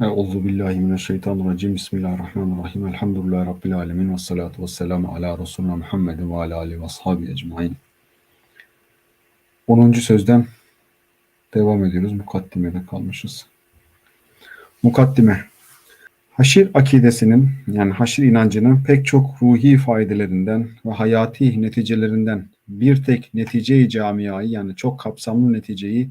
Euzu billahi mineşşeytanirracim. Bismillahirrahmanirrahim. Elhamdülillahi rabbil alamin ve salatu vesselamu ala resulina Muhammedin ve ala alihi ve ashabi ecmaîn. 10. sözden devam ediyoruz. Mukaddimede kalmışız. Mukaddime. Haşir akidesinin yani haşir inancının pek çok ruhi faydelerinden ve hayati neticelerinden bir tek neticeyi camiayı yani çok kapsamlı neticeyi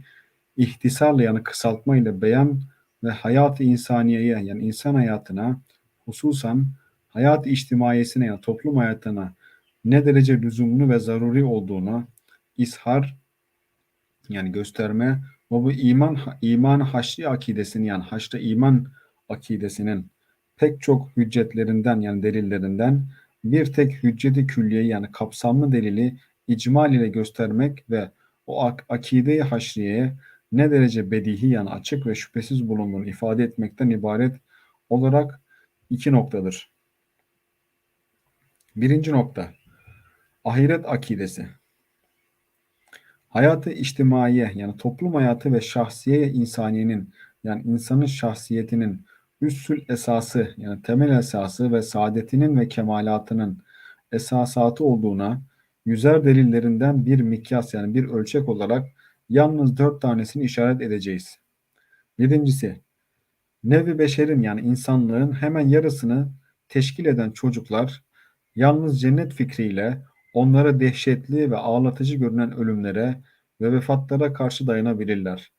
ihtisarla yani kısaltma ile beyan ve hayat-ı insaniyeye yani insan hayatına hususan hayat içtimaiyesine yani toplum hayatına ne derece lüzumlu ve zaruri olduğunu ishar yani gösterme ve bu iman iman haşri akidesini yani haşrı iman akidesinin pek çok hüccetlerinden yani delillerinden bir tek hücceti külliye yani kapsamlı delili icmal ile göstermek ve o ak akide-i haşriyeye ne derece bedihi yani açık ve şüphesiz bulunduğunu ifade etmekten ibaret olarak iki noktadır. Birinci nokta, ahiret akidesi. Hayatı içtimaiye yani toplum hayatı ve şahsiye insaniyenin yani insanın şahsiyetinin üssül esası yani temel esası ve saadetinin ve kemalatının esasatı olduğuna yüzer delillerinden bir mikyas yani bir ölçek olarak yalnız dört tanesini işaret edeceğiz. Birincisi, nevi beşerin yani insanlığın hemen yarısını teşkil eden çocuklar yalnız cennet fikriyle onlara dehşetli ve ağlatıcı görünen ölümlere ve vefatlara karşı dayanabilirler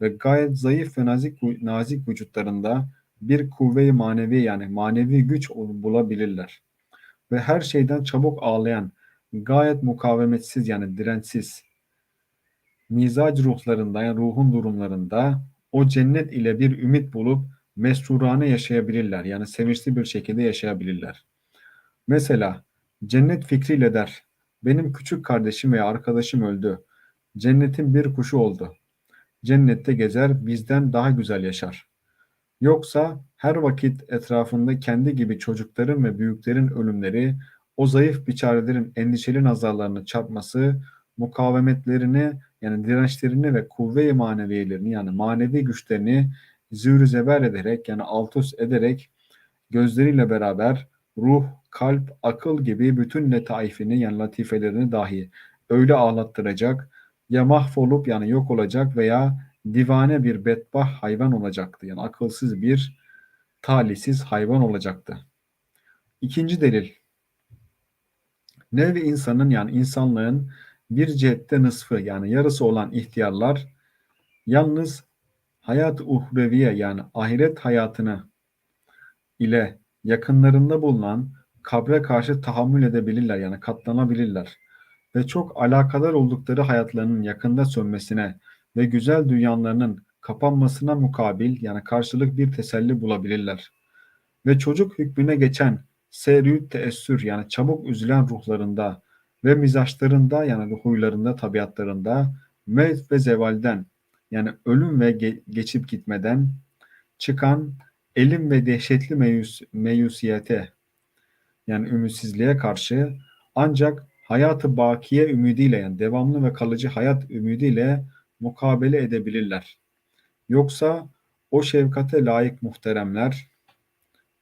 ve gayet zayıf ve nazik nazik vücutlarında bir kuvve-i manevi yani manevi güç bulabilirler. Ve her şeyden çabuk ağlayan, gayet mukavemetsiz yani dirençsiz, mizac ruhlarında yani ruhun durumlarında o cennet ile bir ümit bulup mesrurane yaşayabilirler. Yani sevinçli bir şekilde yaşayabilirler. Mesela cennet fikriyle der. Benim küçük kardeşim veya arkadaşım öldü. Cennetin bir kuşu oldu. Cennette gezer bizden daha güzel yaşar. Yoksa her vakit etrafında kendi gibi çocukların ve büyüklerin ölümleri, o zayıf biçarelerin endişeli nazarlarını çarpması, mukavemetlerini yani dirençlerini ve kuvve-i maneviyelerini yani manevi güçlerini zühür zeber ederek yani alt üst ederek gözleriyle beraber ruh, kalp, akıl gibi bütün letaifini yani latifelerini dahi öyle ağlattıracak ya mahvolup yani yok olacak veya divane bir bedbah hayvan olacaktı. Yani akılsız bir talihsiz hayvan olacaktı. İkinci delil. Nevi insanın yani insanlığın bir cihette nısfı yani yarısı olan ihtiyarlar yalnız hayat uhreviye yani ahiret hayatını ile yakınlarında bulunan kabre karşı tahammül edebilirler yani katlanabilirler ve çok alakadar oldukları hayatlarının yakında sönmesine ve güzel dünyalarının kapanmasına mukabil yani karşılık bir teselli bulabilirler. Ve çocuk hükmüne geçen serüt teessür yani çabuk üzülen ruhlarında ve mizaçlarında yani huylarında, tabiatlarında mevt ve zevalden yani ölüm ve ge- geçip gitmeden çıkan elim ve dehşetli meyus, meyusiyete yani ümitsizliğe karşı ancak hayatı bakiye ümidiyle yani devamlı ve kalıcı hayat ümidiyle mukabele edebilirler. Yoksa o şefkate layık muhteremler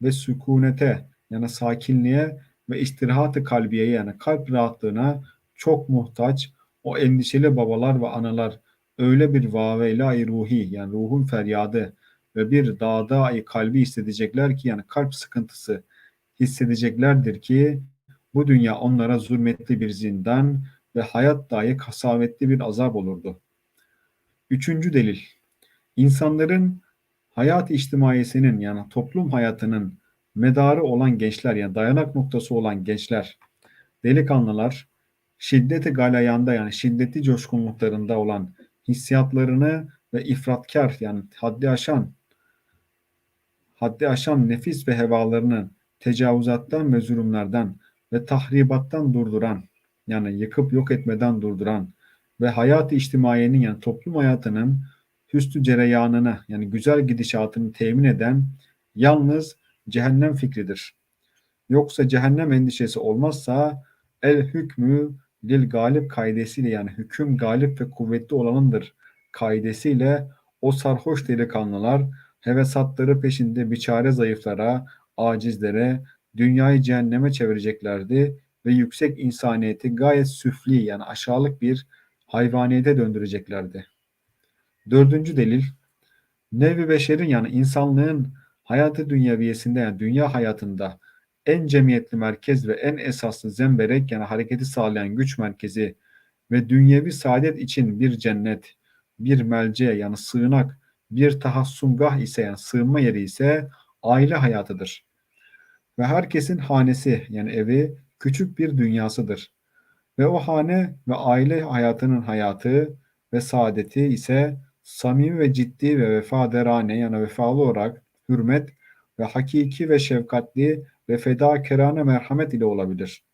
ve sükunete yani sakinliğe ve istirahat-ı kalbiyeye yani kalp rahatlığına çok muhtaç o endişeli babalar ve analar öyle bir vaveyla ruhi yani ruhun feryadı ve bir dağda kalbi hissedecekler ki yani kalp sıkıntısı hissedeceklerdir ki bu dünya onlara zulmetli bir zindan ve hayat dahi kasavetli bir azap olurdu. Üçüncü delil. İnsanların hayat içtimaiyesinin yani toplum hayatının medarı olan gençler yani dayanak noktası olan gençler, delikanlılar şiddeti galayanda yani şiddeti coşkunluklarında olan hissiyatlarını ve ifratkar yani haddi aşan haddi aşan nefis ve hevalarını tecavüzattan ve zulümlerden ve tahribattan durduran yani yıkıp yok etmeden durduran ve hayat-ı içtimaiyenin yani toplum hayatının hüsnü cereyanını yani güzel gidişatını temin eden yalnız cehennem fikridir. Yoksa cehennem endişesi olmazsa el hükmü lil galip kaidesiyle yani hüküm galip ve kuvvetli olanındır kaidesiyle o sarhoş delikanlılar hevesatları peşinde biçare zayıflara, acizlere, dünyayı cehenneme çevireceklerdi ve yüksek insaniyeti gayet süfli yani aşağılık bir hayvaniyete döndüreceklerdi. Dördüncü delil, nevi beşerin yani insanlığın hayatı dünyaviyesinde yani dünya hayatında en cemiyetli merkez ve en esaslı zemberek yani hareketi sağlayan güç merkezi ve dünyevi saadet için bir cennet, bir melce yani sığınak, bir tahassumgah ise yani sığınma yeri ise aile hayatıdır. Ve herkesin hanesi yani evi küçük bir dünyasıdır. Ve o hane ve aile hayatının hayatı ve saadeti ise samimi ve ciddi ve vefaderane yani vefalı olarak hürmet ve hakiki ve şefkatli ve fedakarane merhamet ile olabilir.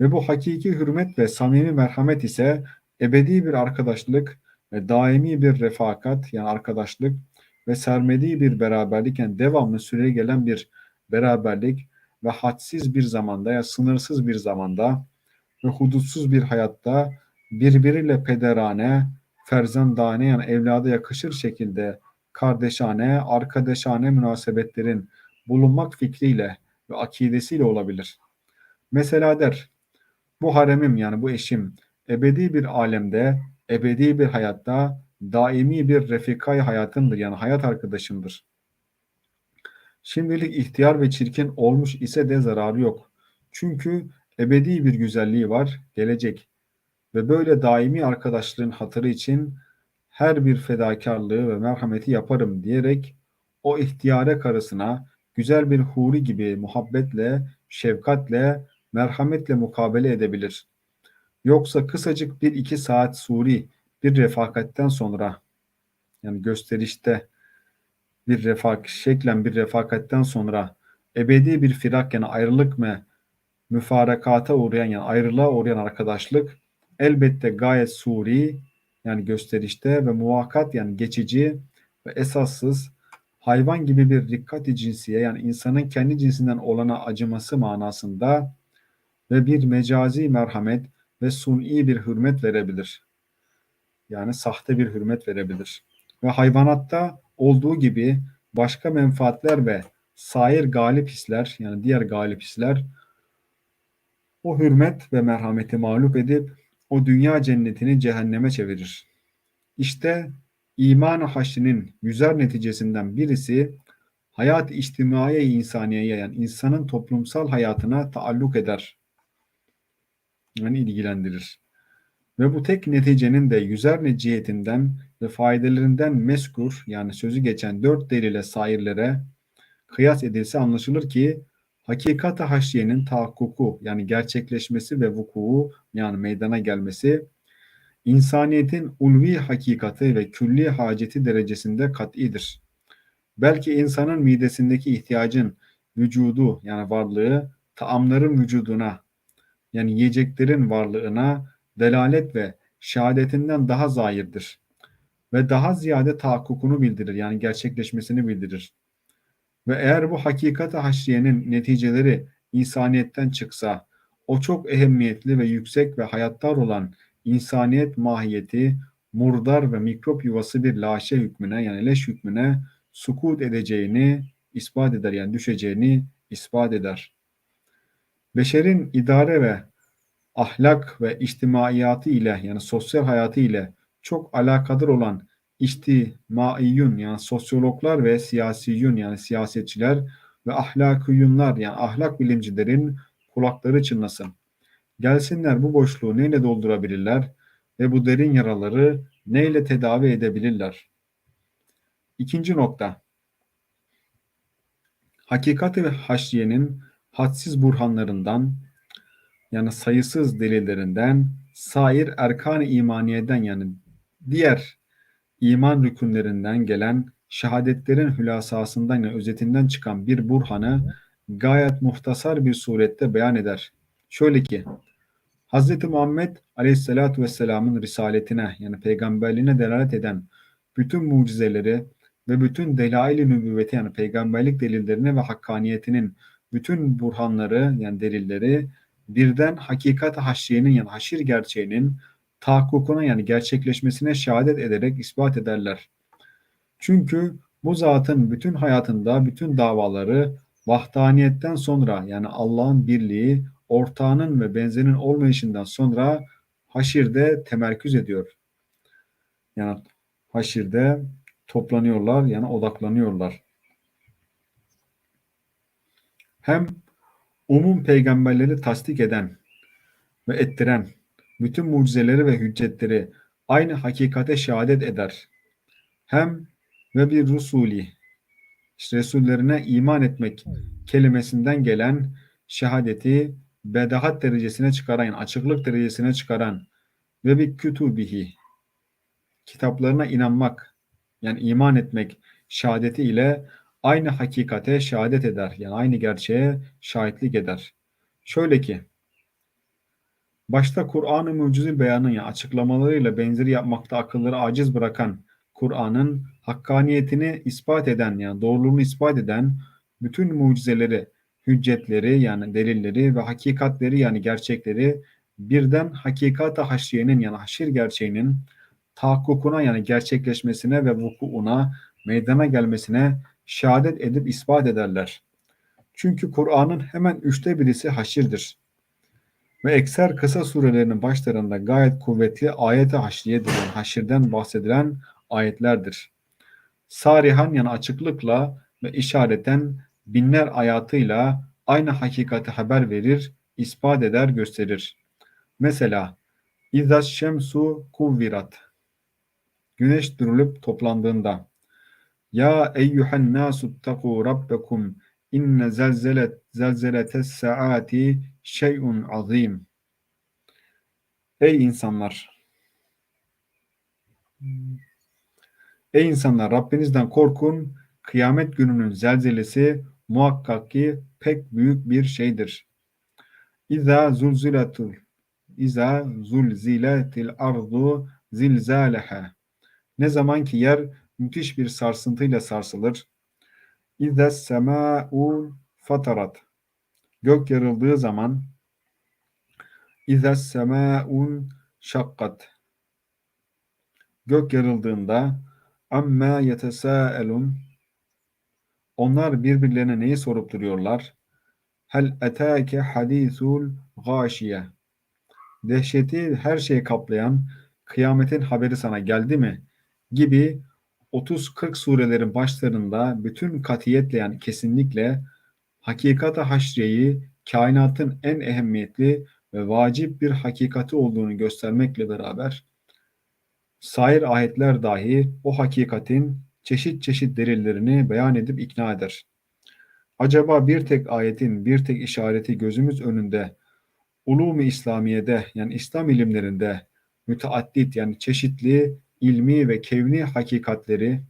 Ve bu hakiki hürmet ve samimi merhamet ise ebedi bir arkadaşlık ve daimi bir refakat yani arkadaşlık ve sermediği bir beraberlik yani devamlı süreye gelen bir beraberlik ve hadsiz bir zamanda ya sınırsız bir zamanda ve hudutsuz bir hayatta birbiriyle pederane, ferzandane yani evlada yakışır şekilde kardeşane, arkadaşane münasebetlerin bulunmak fikriyle ve akidesiyle olabilir. Mesela der, bu haremim yani bu eşim ebedi bir alemde, ebedi bir hayatta daimi bir refikay hayatımdır yani hayat arkadaşımdır. Şimdilik ihtiyar ve çirkin olmuş ise de zararı yok. Çünkü ebedi bir güzelliği var, gelecek. Ve böyle daimi arkadaşlığın hatırı için her bir fedakarlığı ve merhameti yaparım diyerek o ihtiyare karısına güzel bir huri gibi muhabbetle, şefkatle, merhametle mukabele edebilir. Yoksa kısacık bir iki saat suri bir refakatten sonra yani gösterişte bir refak, şeklen bir refakatten sonra ebedi bir firak yani ayrılık mı müfarakata uğrayan yani ayrılığa uğrayan arkadaşlık elbette gayet suri yani gösterişte ve muvakat yani geçici ve esassız hayvan gibi bir dikkati cinsiye yani insanın kendi cinsinden olana acıması manasında ve bir mecazi merhamet ve suni bir hürmet verebilir. Yani sahte bir hürmet verebilir. Ve hayvanatta olduğu gibi başka menfaatler ve sair galip hisler yani diğer galip hisler o hürmet ve merhameti mağlup edip o dünya cennetini cehenneme çevirir. İşte iman-ı haşrinin yüzer neticesinden birisi hayat içtimaiye insaniyeye yani insanın toplumsal hayatına taalluk eder. Yani ilgilendirir. Ve bu tek neticenin de yüzer neciyetinden ve faydalarından meskur yani sözü geçen dört delile sairlere kıyas edilse anlaşılır ki hakikat-ı haşiyenin tahakkuku yani gerçekleşmesi ve vuku yani meydana gelmesi insaniyetin ulvi hakikati ve külli haceti derecesinde kat'idir. Belki insanın midesindeki ihtiyacın vücudu yani varlığı taamların vücuduna yani yiyeceklerin varlığına delalet ve şehadetinden daha zahirdir ve daha ziyade tahakkukunu bildirir yani gerçekleşmesini bildirir. Ve eğer bu hakikat haşriyenin neticeleri insaniyetten çıksa, o çok ehemmiyetli ve yüksek ve hayattar olan insaniyet mahiyeti murdar ve mikrop yuvası bir laşe hükmüne yani leş hükmüne sukut edeceğini ispat eder yani düşeceğini ispat eder. Beşerin idare ve ahlak ve içtimaiyatı ile yani sosyal hayatı ile çok alakadar olan içtimaiyyun yani sosyologlar ve siyasiyun yani siyasetçiler ve ahlakiyunlar yani ahlak bilimcilerin kulakları çınlasın. Gelsinler bu boşluğu neyle doldurabilirler ve bu derin yaraları neyle tedavi edebilirler? İkinci nokta. Hakikati ve haşriyenin hadsiz burhanlarından yani sayısız delillerinden sair erkan-ı imaniyeden yani diğer iman rükünlerinden gelen şehadetlerin hülasasından yani özetinden çıkan bir burhanı gayet muhtasar bir surette beyan eder. Şöyle ki Hz. Muhammed Aleyhisselatü Vesselam'ın risaletine yani peygamberliğine delalet eden bütün mucizeleri ve bütün delail-i nübüvveti yani peygamberlik delillerine ve hakkaniyetinin bütün burhanları yani delilleri birden hakikat haşriyenin yani haşir gerçeğinin tahakkukuna yani gerçekleşmesine şehadet ederek ispat ederler. Çünkü Bu zatın bütün hayatında bütün davaları vahdaniyetten sonra yani Allah'ın birliği, ortağının ve benzerinin olmayışından sonra haşirde temerküz ediyor. Yani haşirde toplanıyorlar yani odaklanıyorlar. Hem umum peygamberleri tasdik eden ve ettiren bütün mucizeleri ve hüccetleri aynı hakikate şehadet eder. Hem ve bir rusuli işte Resullerine iman etmek kelimesinden gelen şehadeti bedahat derecesine çıkaran, açıklık derecesine çıkaran ve bir kütübihi kitaplarına inanmak yani iman etmek şehadeti ile aynı hakikate şehadet eder. Yani aynı gerçeğe şahitlik eder. Şöyle ki başta Kur'an-ı Mucize beyanın yani açıklamalarıyla benzeri yapmakta akılları aciz bırakan Kur'an'ın hakkaniyetini ispat eden yani doğruluğunu ispat eden bütün mucizeleri, hüccetleri yani delilleri ve hakikatleri yani gerçekleri birden hakikata haşriyenin yani haşir gerçeğinin tahakkukuna yani gerçekleşmesine ve vukuuna meydana gelmesine şehadet edip ispat ederler. Çünkü Kur'an'ın hemen üçte birisi haşirdir. Ve ekser kısa surelerinin başlarında gayet kuvvetli ayet-i haşriyedir. Yani haşirden bahsedilen ayetlerdir. Sarihan yani açıklıkla ve işareten binler ayatıyla aynı hakikati haber verir, ispat eder, gösterir. Mesela İzâ şemsu kuvvirat Güneş dürülüp toplandığında Ya eyyühen nasu taku rabbekum inne zelzelet zelzeletes saati şey'un azim Ey insanlar! Ey insanlar Rabbinizden korkun. Kıyamet gününün zelzelesi muhakkak ki pek büyük bir şeydir. İza zulzilatul İza zulziletil ardu zilzaleha Ne zaman ki yer müthiş bir sarsıntıyla sarsılır. İza sema'u fatarat Gök yarıldığı zaman İza sema'un şakkat Gök yarıldığında amma yetesâelun Onlar birbirlerine neyi sorup duruyorlar? Hel etâke hadîsul gâşiye Dehşeti her şeyi kaplayan kıyametin haberi sana geldi mi? gibi 30-40 surelerin başlarında bütün katiyetle yani kesinlikle hakikata haşriyeyi kainatın en ehemmiyetli ve vacip bir hakikati olduğunu göstermekle beraber sair ayetler dahi o hakikatin çeşit çeşit delillerini beyan edip ikna eder. Acaba bir tek ayetin, bir tek işareti gözümüz önünde ulum-i İslamiye'de yani İslam ilimlerinde müteaddit yani çeşitli ilmi ve kevni hakikatleri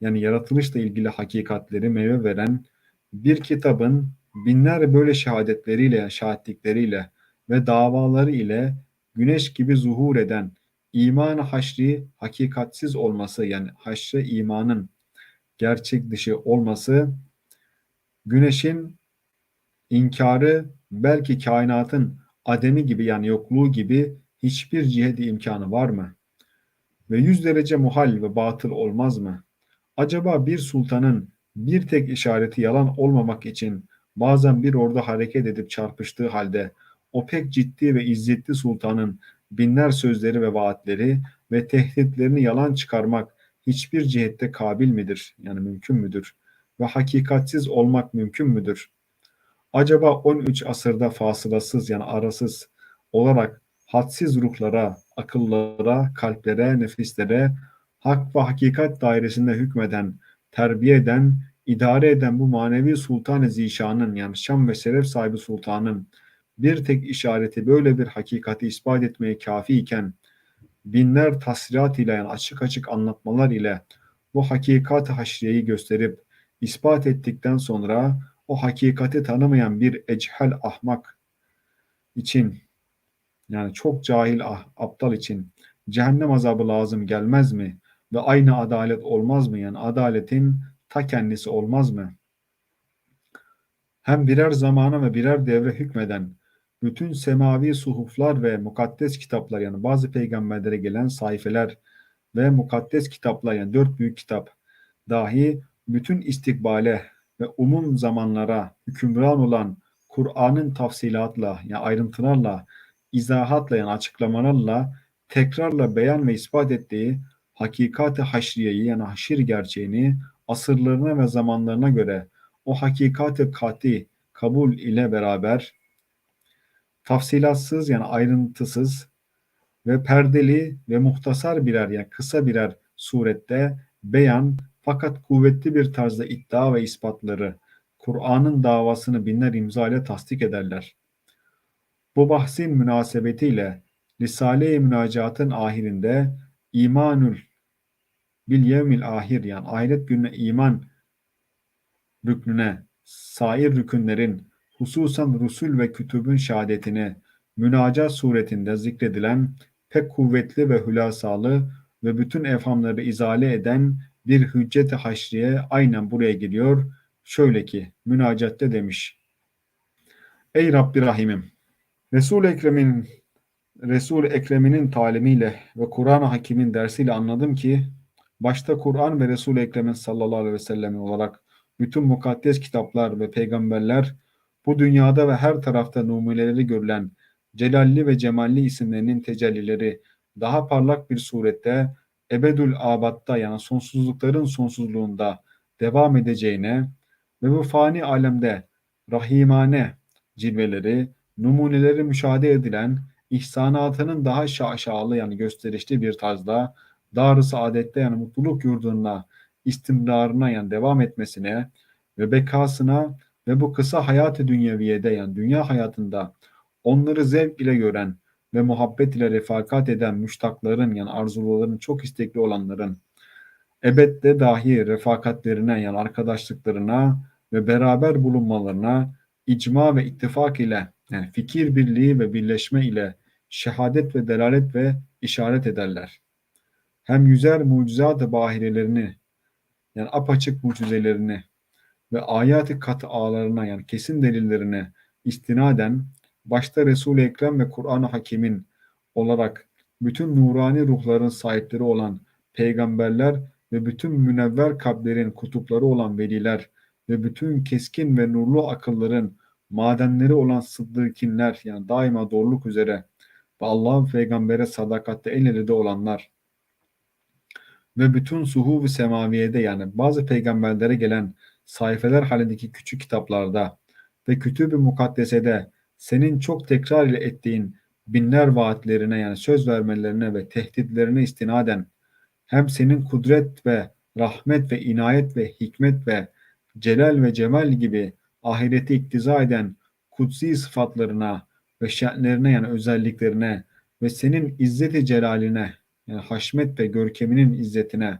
yani yaratılışla ilgili hakikatleri meyve veren bir kitabın binler böyle şehadetleriyle, şahitlikleriyle ve davaları ile güneş gibi zuhur eden iman haşri hakikatsiz olması yani haşre imanın gerçek dışı olması güneşin inkarı belki kainatın ademi gibi yani yokluğu gibi hiçbir cihedi imkanı var mı? Ve yüz derece muhal ve batıl olmaz mı? Acaba bir sultanın bir tek işareti yalan olmamak için bazen bir ordu hareket edip çarpıştığı halde o pek ciddi ve izzetli sultanın binler sözleri ve vaatleri ve tehditlerini yalan çıkarmak hiçbir cihette kabil midir? Yani mümkün müdür? Ve hakikatsiz olmak mümkün müdür? Acaba 13 asırda fasılasız yani arasız olarak hadsiz ruhlara, akıllara, kalplere, nefislere, hak ve hakikat dairesinde hükmeden, terbiye eden, idare eden bu manevi sultan-ı zişanın yani şan ve şeref sahibi sultanın bir tek işareti böyle bir hakikati ispat etmeye kafi iken binler tasrihat ile yani açık açık anlatmalar ile bu hakikat haşriyeyi gösterip ispat ettikten sonra o hakikati tanımayan bir echel ahmak için yani çok cahil ah, aptal için cehennem azabı lazım gelmez mi? Ve aynı adalet olmaz mı? Yani adaletin ta kendisi olmaz mı? Hem birer zamana ve birer devre hükmeden bütün semavi suhuflar ve mukaddes kitaplar yani bazı peygamberlere gelen sayfeler ve mukaddes kitaplar yani dört büyük kitap dahi bütün istikbale ve umum zamanlara hükümran olan Kur'an'ın tafsilatla, yani ayrıntılarla, izahatla yani açıklamalarla, tekrarla beyan ve ispat ettiği hakikati haşriyeyi yani haşir gerçeğini asırlarına ve zamanlarına göre o hakikati kati kabul ile beraber tafsilatsız yani ayrıntısız ve perdeli ve muhtasar birer yani kısa birer surette beyan fakat kuvvetli bir tarzda iddia ve ispatları Kur'an'ın davasını binler imza ile tasdik ederler. Bu bahsin münasebetiyle Risale-i Münacat'ın ahirinde imanül bil yevmil ahir yani ahiret gününe iman rüknüne sair rükünlerin hususan Rusul ve kütübün şehadetini münacat suretinde zikredilen pek kuvvetli ve hülasalı ve bütün evhamları izale eden bir hüccet-i haşriye aynen buraya geliyor. Şöyle ki münacatte demiş. Ey Rabbi Rahimim! Resul-i Ekrem'in Resul Ekrem'inin talimiyle ve Kur'an-ı Hakim'in dersiyle anladım ki başta Kur'an ve Resul Ekrem'in sallallahu aleyhi ve sellem olarak bütün mukaddes kitaplar ve peygamberler bu dünyada ve her tarafta numuneleri görülen celalli ve cemalli isimlerinin tecellileri daha parlak bir surette ebedül abatta yani sonsuzlukların sonsuzluğunda devam edeceğine ve bu fani alemde rahimane cilveleri, numuneleri müşahede edilen ihsanatının daha şaşalı yani gösterişli bir tarzda dar-ı saadette yani mutluluk yurduna istimrarına yani devam etmesine ve bekasına ve bu kısa hayatı dünyeviyede yani dünya hayatında onları zevk ile gören ve muhabbet ile refakat eden müştakların yani arzuların çok istekli olanların ebedde dahi refakatlerine yani arkadaşlıklarına ve beraber bulunmalarına icma ve ittifak ile yani fikir birliği ve birleşme ile şehadet ve delalet ve işaret ederler. Hem yüzer mucizat-ı bahirelerini yani apaçık mucizelerini ve ayat-ı kat'alarına yani kesin delillerine istinaden başta Resul-i Ekrem ve Kur'an-ı Hakim'in olarak bütün nurani ruhların sahipleri olan peygamberler ve bütün münevver kalplerin kutupları olan veliler ve bütün keskin ve nurlu akılların madenleri olan sıddıkinler yani daima doğruluk üzere ve Allah'ın peygambere sadakatte el elede olanlar ve bütün suhuv-i semaviyede yani bazı peygamberlere gelen sayfeler halindeki küçük kitaplarda ve kütüb-i mukaddesede senin çok tekrar ile ettiğin binler vaatlerine yani söz vermelerine ve tehditlerine istinaden hem senin kudret ve rahmet ve inayet ve hikmet ve celal ve cemal gibi ahireti iktiza eden kutsi sıfatlarına ve şenlerine yani özelliklerine ve senin izzeti celaline yani haşmet ve görkeminin izzetine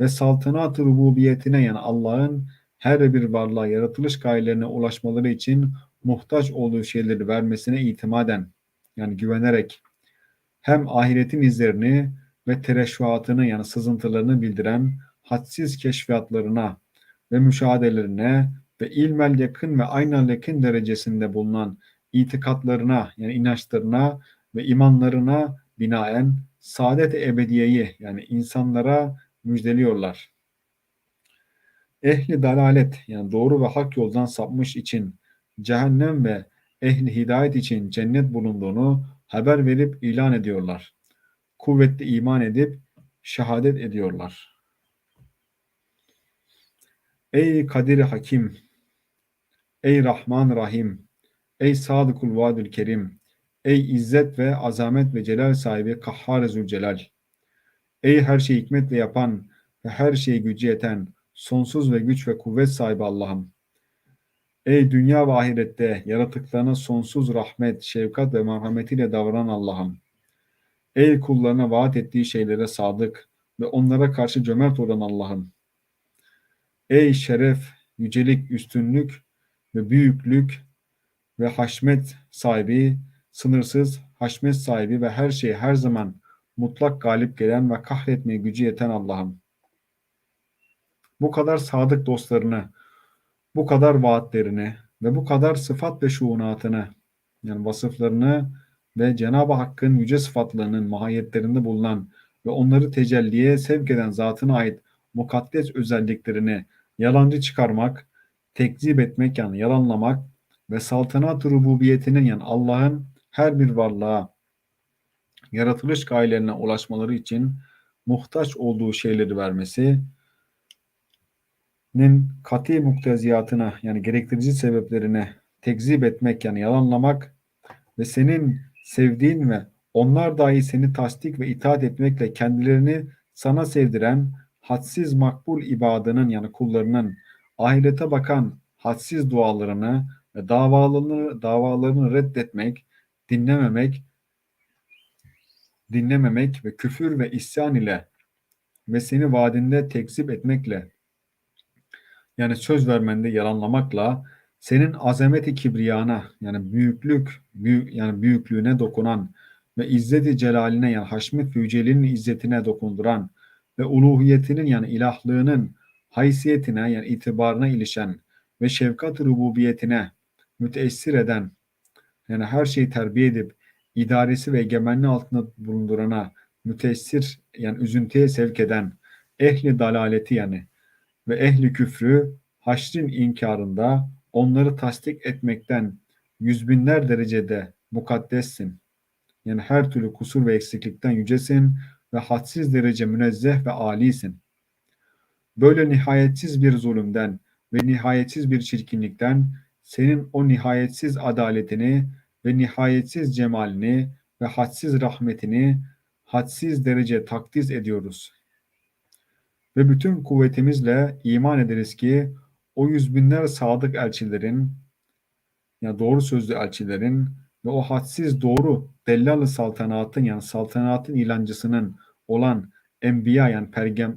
ve saltanat-ı rububiyetine yani Allah'ın her bir varlığa yaratılış gayelerine ulaşmaları için muhtaç olduğu şeyleri vermesine itimaden yani güvenerek hem ahiretin izlerini ve tereşvuatını yani sızıntılarını bildiren hadsiz keşfiyatlarına ve müşahedelerine ve ilmel yakın ve aynel yakın derecesinde bulunan itikatlarına yani inançlarına ve imanlarına binaen saadet ebediyeyi yani insanlara müjdeliyorlar. Ehli dalalet yani doğru ve hak yoldan sapmış için cehennem ve ehli hidayet için cennet bulunduğunu haber verip ilan ediyorlar. Kuvvetli iman edip şehadet ediyorlar. Ey Kadir Hakim, ey Rahman Rahim, ey Sadıkul Vadül Kerim, ey İzzet ve azamet ve celal sahibi Kahhar Zülcelal, ey her şeyi hikmetle yapan ve her şeyi gücü yeten, sonsuz ve güç ve kuvvet sahibi Allah'ım. Ey dünya ve ahirette yaratıklarına sonsuz rahmet, şefkat ve merhametiyle davranan Allah'ım. Ey kullarına vaat ettiği şeylere sadık ve onlara karşı cömert olan Allah'ım. Ey şeref, yücelik, üstünlük ve büyüklük ve haşmet sahibi, sınırsız haşmet sahibi ve her şeyi her zaman mutlak galip gelen ve kahretmeye gücü yeten Allah'ım. Bu kadar sadık dostlarını, bu kadar vaatlerini ve bu kadar sıfat ve şuunatını yani vasıflarını ve Cenab-ı Hakk'ın yüce sıfatlarının mahiyetlerinde bulunan ve onları tecelliye sevk eden zatına ait mukaddes özelliklerini yalancı çıkarmak, tekzip etmek yani yalanlamak ve saltanat rububiyetinin yani Allah'ın her bir varlığa yaratılış gayelerine ulaşmaları için muhtaç olduğu şeyleri vermesi nin kati mukteziyatına yani gerektirici sebeplerine tekzip etmek yani yalanlamak ve senin sevdiğin ve onlar dahi seni tasdik ve itaat etmekle kendilerini sana sevdiren hadsiz makbul ibadının yani kullarının ahirete bakan hadsiz dualarını ve davalarını, davalarını reddetmek, dinlememek, dinlememek ve küfür ve isyan ile ve seni vaadinde tekzip etmekle yani söz vermende yalanlamakla senin azameti kibriyana yani büyüklük büyük yani büyüklüğüne dokunan ve izzeti celaline yani haşmet fücelinin izzetine dokunduran ve uluhiyetinin yani ilahlığının haysiyetine yani itibarına ilişen ve şefkat rububiyetine müteessir eden yani her şeyi terbiye edip idaresi ve egemenliği altında bulundurana müteessir yani üzüntüye sevk eden ehli dalaleti yani ve ehli küfrü haşrin inkarında onları tasdik etmekten yüz binler derecede mukaddessin. Yani her türlü kusur ve eksiklikten yücesin ve hadsiz derece münezzeh ve alisin. Böyle nihayetsiz bir zulümden ve nihayetsiz bir çirkinlikten senin o nihayetsiz adaletini ve nihayetsiz cemalini ve hadsiz rahmetini hadsiz derece takdiz ediyoruz. Ve bütün kuvvetimizle iman ederiz ki o yüz binler sadık elçilerin yani doğru sözlü elçilerin ve o hadsiz doğru Dellalı saltanatın yani saltanatın ilancısının olan enbiya yani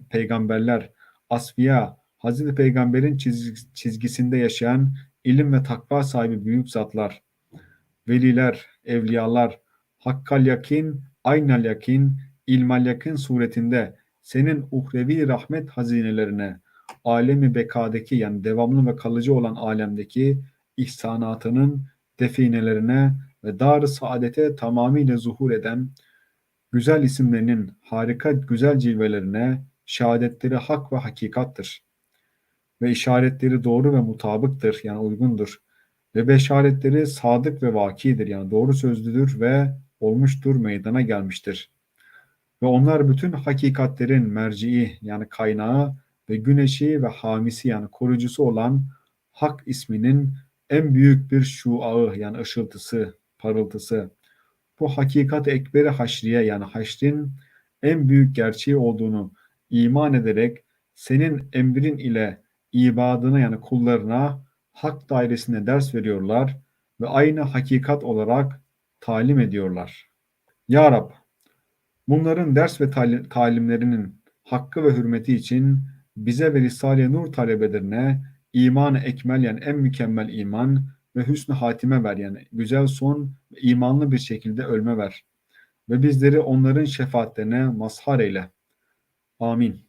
peygamberler, asfiya, Hazreti Peygamber'in çizgisinde yaşayan ilim ve takva sahibi büyük zatlar, veliler, evliyalar, hakkal yakin, aynal yakin, ilmal yakin suretinde senin uhrevi rahmet hazinelerine, alemi bekadaki yani devamlı ve kalıcı olan alemdeki ihsanatının definelerine ve dar-ı saadete tamamıyla zuhur eden güzel isimlerinin harika güzel cilvelerine şehadetleri hak ve hakikattır. Ve işaretleri doğru ve mutabıktır yani uygundur. Ve beşaretleri sadık ve vakidir yani doğru sözlüdür ve olmuştur meydana gelmiştir. Ve onlar bütün hakikatlerin merci'i yani kaynağı ve güneşi ve hamisi yani koruyucusu olan Hak isminin en büyük bir şuağı yani ışıltısı, parıltısı. Bu hakikat ekberi haşriye yani haşrin en büyük gerçeği olduğunu iman ederek senin emrin ile ibadına yani kullarına hak dairesinde ders veriyorlar ve aynı hakikat olarak talim ediyorlar. Ya Rab, bunların ders ve talimlerinin hakkı ve hürmeti için bize ve Risale-i Nur talebelerine imanı ekmel yani en mükemmel iman ve hüsnü hatime ver yani güzel son imanlı bir şekilde ölme ver. Ve bizleri onların şefaatlerine mazhar eyle. Amin.